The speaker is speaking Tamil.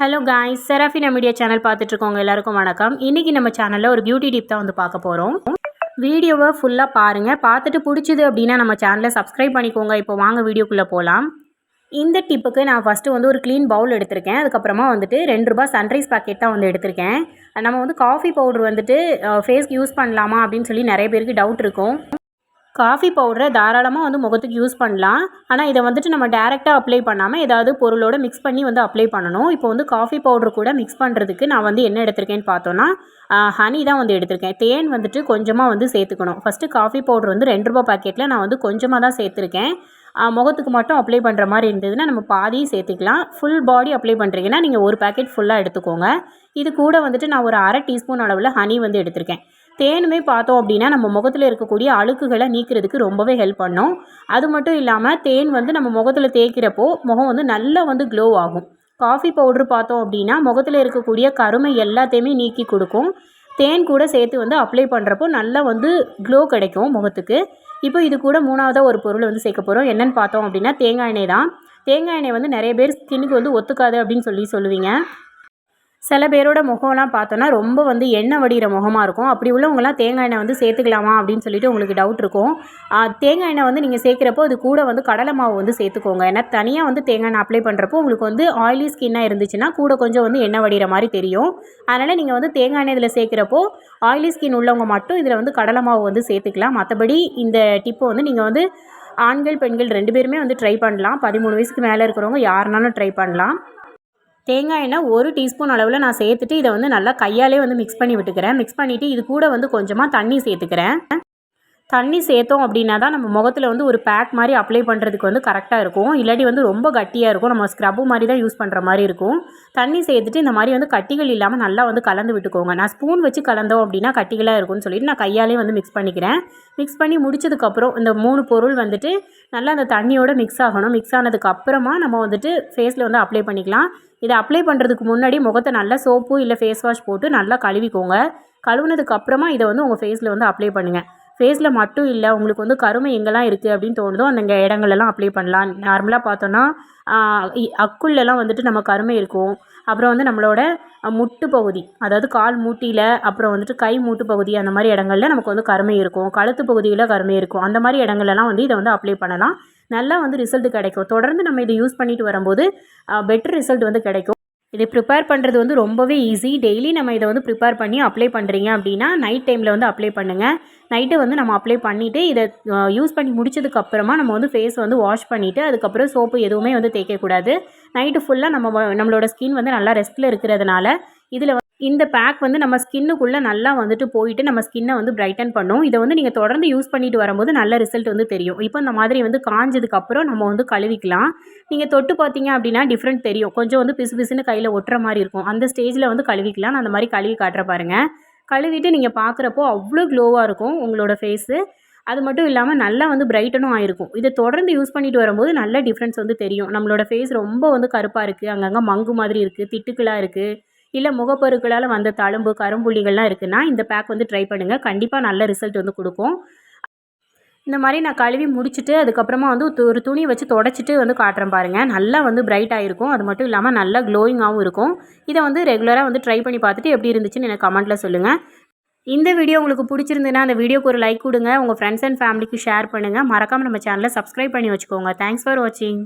Hello guys Serafina media channel பார்த்துட்ருக்கோங்க எல்லாருக்கும் வணக்கம். இன்றைக்கி நம்ம சேனலில் ஒரு பியூட்டி டிப் தான் வந்து பார்க்க போகிறோம் வீடியோவை ஃபுல்லாக பாருங்கள் பார்த்துட்டு பிடிச்சிது அப்படின்னா நம்ம சேனலை சப்ஸ்கிரைப் பண்ணிக்கோங்க. இப்போ வாங்க வீடியோக்குள்ளே போகலாம் இந்த டிப்புக்கு நான் ஃபஸ்ட்டு வந்து ஒரு க்ளீன் பவுல் எடுத்திருக்கேன். அதுக்கப்புறமா வந்துட்டு ரெண்டு ரூபா சன்ரைஸ் பாக்கெட் தான் வந்து எடுத்திருக்கேன். நம்ம வந்து காஃபி பவுடர் வந்துட்டு ஃபேஸ்க்கு யூஸ் பண்ணலாமா அப்படின்னு சொல்லி நிறைய பேருக்கு டவுட் இருக்கும். காஃபி பவுடரை தாராளமாக வந்து முகத்துக்கு யூஸ் பண்ணலாம். ஆனால் இதை வந்துட்டு நம்ம டேரெக்டாக அப்ளை பண்ணாமல் ஏதாவது பொருளோட மிக்ஸ் பண்ணி வந்து அப்ளை பண்ணணும். இப்போ வந்து காஃபி பவுடர் கூட மிக்ஸ் பண்ணுறதுக்கு நான் வந்து என்ன எடுத்திருக்கேன்னு பார்த்தோன்னா ஹனி தான் வந்து எடுத்திருக்கேன். தேன் வந்துட்டு கொஞ்சமாக வந்து சேர்த்துக்கணும். ஃபஸ்ட்டு காஃபி பவுடர் வந்து ரெண்டு ரூபா பாக்கெட்டில் நான் வந்து கொஞ்சமாக தான் சேர்த்துருக்கேன். முகத்துக்கு மட்டும் அப்ளை பண்ணுற மாதிரி இருந்ததுன்னா நம்ம பாதியும் சேர்த்துக்கலாம். ஃபுல் பாடி அப்ளை பண்ணுறீங்கன்னா நீங்கள் ஒரு பேக்கெட் ஃபுல்லாக எடுத்துக்கோங்க. இது கூட வந்துட்டு நான் ஒரு அரை டீஸ்பூன் அளவில் ஹனி வந்து எடுத்திருக்கேன். தேனுமே பார்த்தோம் அப்படின்னா நம்ம முகத்தில் இருக்கக்கூடிய அழுக்குகளை நீக்கிறதுக்கு ரொம்பவே ஹெல்ப் பண்ணும். அது மட்டும் இல்லாமல் தேன் வந்து நம்ம முகத்தில் தேய்க்கிறப்போ முகம் வந்து நல்லா வந்து க்ளோ ஆகும். காஃபி பவுட்ரு பார்த்தோம் அப்படின்னா முகத்தில் இருக்கக்கூடிய கருமை எல்லாத்தையுமே நீக்கி கொடுக்கும். தேன் கூட சேர்த்து வந்து அப்ளை பண்ணுறப்போ நல்லா வந்து க்ளோ கிடைக்கும் முகத்துக்கு. இப்போ இது கூட மூணாவதாக ஒரு பொருள் வந்து சேர்க்க போகிறோம் என்னென்னு பார்த்தோம் அப்படின்னா தேங்காய் எண்ணெய் தான். தேங்காய் எண்ணெய் வந்து நிறைய பேர் ஸ்கின்னுக்கு வந்து ஒத்துக்காது அப்படின்னு சொல்லி சொல்லுவீங்க. சில பேரோட முகம்லாம் பார்த்தோன்னா ரொம்ப வந்து எண்ணெய் வடிகிற முகமாக இருக்கும். அப்படி உள்ளவங்களாம் தேங்காய் எண்ணெய் வந்து சேர்த்துக்கலாமா அப்படின்னு சொல்லிட்டு உங்களுக்கு டவுட் இருக்கும். தேங்காய் எண்ணெய் வந்து நீங்கள் சேர்க்குறப்போ அது கூட வந்து கடலை மாவு வந்து சேர்த்துக்கோங்க. ஏன்னா தனியாக வந்து தேங்காய் எண்ணெய் அப்ளை பண்ணுறப்போ உங்களுக்கு வந்து ஆயிலி ஸ்கின்னாக இருந்துச்சுன்னா கூட கொஞ்சம் வந்து எண்ணெய் வடிகிற மாதிரி தெரியும். அதனால் நீங்கள் வந்து தேங்காய் எண்ணெய் இதில் சேர்க்குறப்போ ஆயிலி ஸ்கின் உள்ளவங்க மட்டும் இதில் வந்து கடலை மாவு வந்து சேர்த்துக்கலாம். மற்றபடி இந்த டிப்பை வந்து நீங்கள் வந்து ஆண்கள் பெண்கள் ரெண்டு பேருமே வந்து ட்ரை பண்ணலாம். பதிமூணு வயசுக்கு மேலே இருக்கிறவங்க யாருனாலும் ட்ரை பண்ணலாம். தேங்காய் எண்ணெய் ஒரு டீஸ்பூன் அளவில் நான் சேர்த்துட்டு இதை வந்து நல்லா கையாலே வந்து மிக்ஸ் பண்ணி விட்டுக்கிறேன். மிக்ஸ் பண்ணிவிட்டு இது கூட வந்து கொஞ்சமாக தண்ணி சேர்த்துக்கிறேன். தண்ணி சேர்த்தோம் அப்படின்னா தான் நம்ம முகத்தில் வந்து ஒரு பேக் மாதிரி அப்ளை பண்ணுறதுக்கு வந்து கரெக்டாக இருக்கும். இல்லாட்டி வந்து ரொம்ப கட்டியாக இருக்கும். நம்ம ஸ்க்ரப்பு மாதிரி தான் யூஸ் பண்ணுற மாதிரி இருக்கும். தண்ணி சேர்த்துட்டு இந்த மாதிரி வந்து கட்டிகள் இல்லாமல் நல்லா வந்து கலந்து விட்டுக்கோங்க. நான் ஸ்பூன் வச்சு கலந்தோம் அப்படின்னா கட்டிகளாக இருக்கும்னு சொல்லிட்டு நான் கையாலே வந்து மிக்ஸ் பண்ணிக்கிறேன். மிக்ஸ் பண்ணி முடிச்சதுக்கப்புறம் இந்த மூணு பொருள் வந்துட்டு நல்லா அந்த தண்ணியோட மிக்ஸ் ஆகணும். மிக்ஸ் ஆனதுக்கப்புறமா நம்ம வந்துட்டு ஃபேஸில் வந்து அப்ளை பண்ணிக்கலாம். இதை அப்ளை பண்ணுறதுக்கு முன்னாடி முகத்தை நல்லா சோப்பு இல்லை ஃபேஸ் வாஷ் போட்டு நல்லா கழுவிக்கோங்க. கழுவுனதுக்கு அப்புறமா இதை வந்து உங்கள் ஃபேஸில் வந்து அப்ளை பண்ணுங்கள் ஃபேஸில் மட்டும் இல்லை உங்களுக்கு வந்து கருமை எங்கெல்லாம் இருக்குது அப்படின்னு தோணுதோ அந்த இடங்களெல்லாம் அப்ளை பண்ணலாம். நார்மலாக பார்த்தோன்னா அக்குள்ளெல்லாம் வந்துட்டு நம்ம கருமை இருக்கும். அப்புறம் வந்து நம்மளோட முட்டு பகுதி அதாவது கால் மூட்டியில் அப்புறம் வந்துட்டு கை மூட்டு பகுதி அந்த மாதிரி இடங்கள்ல நமக்கு வந்து கருமை இருக்கும். கழுத்து பகுதியில் கருமை இருக்கும். அந்த மாதிரி இடங்கள்லாம் வந்து இதை வந்து அப்ளை பண்ணலாம். நல்லா வந்து ரிசல்ட் கிடைக்கும். தொடர்ந்து நம்ம இதை யூஸ் பண்ணிட்டு வரும்போது பெட்டர் ரிசல்ட் வந்து கிடைக்கும். இதை ப்ரிப்பேர் பண்ணுறது வந்து ரொம்பவே ஈஸி டெய்லி நம்ம இதை வந்து ப்ரிப்பேர் பண்ணி அப்ளை பண்ணுறீங்க அப்படின்னா நைட் டைமில் வந்து அப்ளை பண்ணுங்கள் நைட்டு வந்து நம்ம அப்ளை பண்ணிவிட்டு இதை யூஸ் பண்ணி முடிச்சதுக்கப்புறமா நம்ம வந்து ஃபேஸ் வந்து வாஷ் பண்ணிவிட்டு அதுக்கப்புறம் சோப்பு எதுவுமே வந்து தேய்க்கக்கூடாது. நைட்டு ஃபுல்லாக நம்ம நம்மளோட ஸ்கின் வந்து நல்லா ரெஸ்ட்டில் இருக்கிறதுனால இதில் இந்த பேக் வந்து நம்ம ஸ்கின்னுக்குள்ளே நல்லா வந்துட்டு போயிட்டு நம்ம ஸ்கின்னை வந்து பிரைட்டன் பண்ணும். இதை வந்து நீங்கள் தொடர்ந்து யூஸ் பண்ணிட்டு வரும்போது நல்ல ரிசல்ட் வந்து தெரியும். இப்போ இந்த மாதிரி வந்து காஞ்சதுக்கப்புறம் நம்ம வந்து கழுவிக்கலாம். நீங்கள் தொட்டு பார்த்தீங்க அப்படின்னா டிஃப்ரெண்ட் தெரியும். கொஞ்சம் வந்து பிசு பிசுன்னு கையில் ஒட்டுற மாதிரி இருக்கும். அந்த ஸ்டேஜில் வந்து கழுவிக்கலாம். நான் அந்த மாதிரி கழுவி காட்டுற பாருங்கள் கழுவிட்டு நீங்கள் பார்க்குறப்போ அவ்வளோ க்ளோவாக இருக்கும் உங்களோட ஃபேஸு அது மட்டும் இல்லாமல் நல்லா வந்து பிரைட்டனும் ஆயிருக்கும். இதை தொடர்ந்து யூஸ் பண்ணிட்டு வரும்போது நல்ல டிஃப்ரென்ஸ் வந்து தெரியும். நம்மளோட ஃபேஸ் ரொம்ப வந்து கருப்பாக இருக்குது அங்கங்கே மங்கு மாதிரி இருக்குது திட்டுக்களாக இருக்குது இல்லை முகப்பருக்களால் வந்த தழும்பு கரும்புள்ளிகள்லாம் இருக்குன்னா இந்த பேக் வந்து ட்ரை பண்ணுங்கள் கண்டிப்பாக நல்ல ரிசல்ட் வந்து கொடுக்கும். இந்த மாதிரி நான் கழுவி முடிச்சுட்டு அதுக்கப்புறமா வந்து ஒரு துணி வச்சு தொடச்சிட்டு வந்து காட்டுறேன் பாருங்கள் நல்லா வந்து பிரைட் ஆகிருக்கும் அது மட்டும் இல்லாமல் நல்லா க்ளோயிங்காகவும் இருக்கும். இதை வந்து ரெகுலராக வந்து ட்ரை பண்ணி பார்த்துட்டு எப்படி இருந்துச்சுன்னு எனக்கு கமெண்ட்டில் சொல்லுங்கள் இந்த வீடியோ உங்களுக்கு பிடிச்சிருந்துன்னா அந்த வீடியோக்கு ஒரு லைக் கொடுங்க. உங்கள் ஃப்ரெண்ட்ஸ் அண்ட் ஃபேமிலிக்கு ஷேர் பண்ணுங்கள் மறக்காமல் நம்ம சேனலை சப்ஸ்கிரைப் பண்ணி வச்சுக்கோங்க. தேங்க்ஸ் ஃபார் வாட்சிங்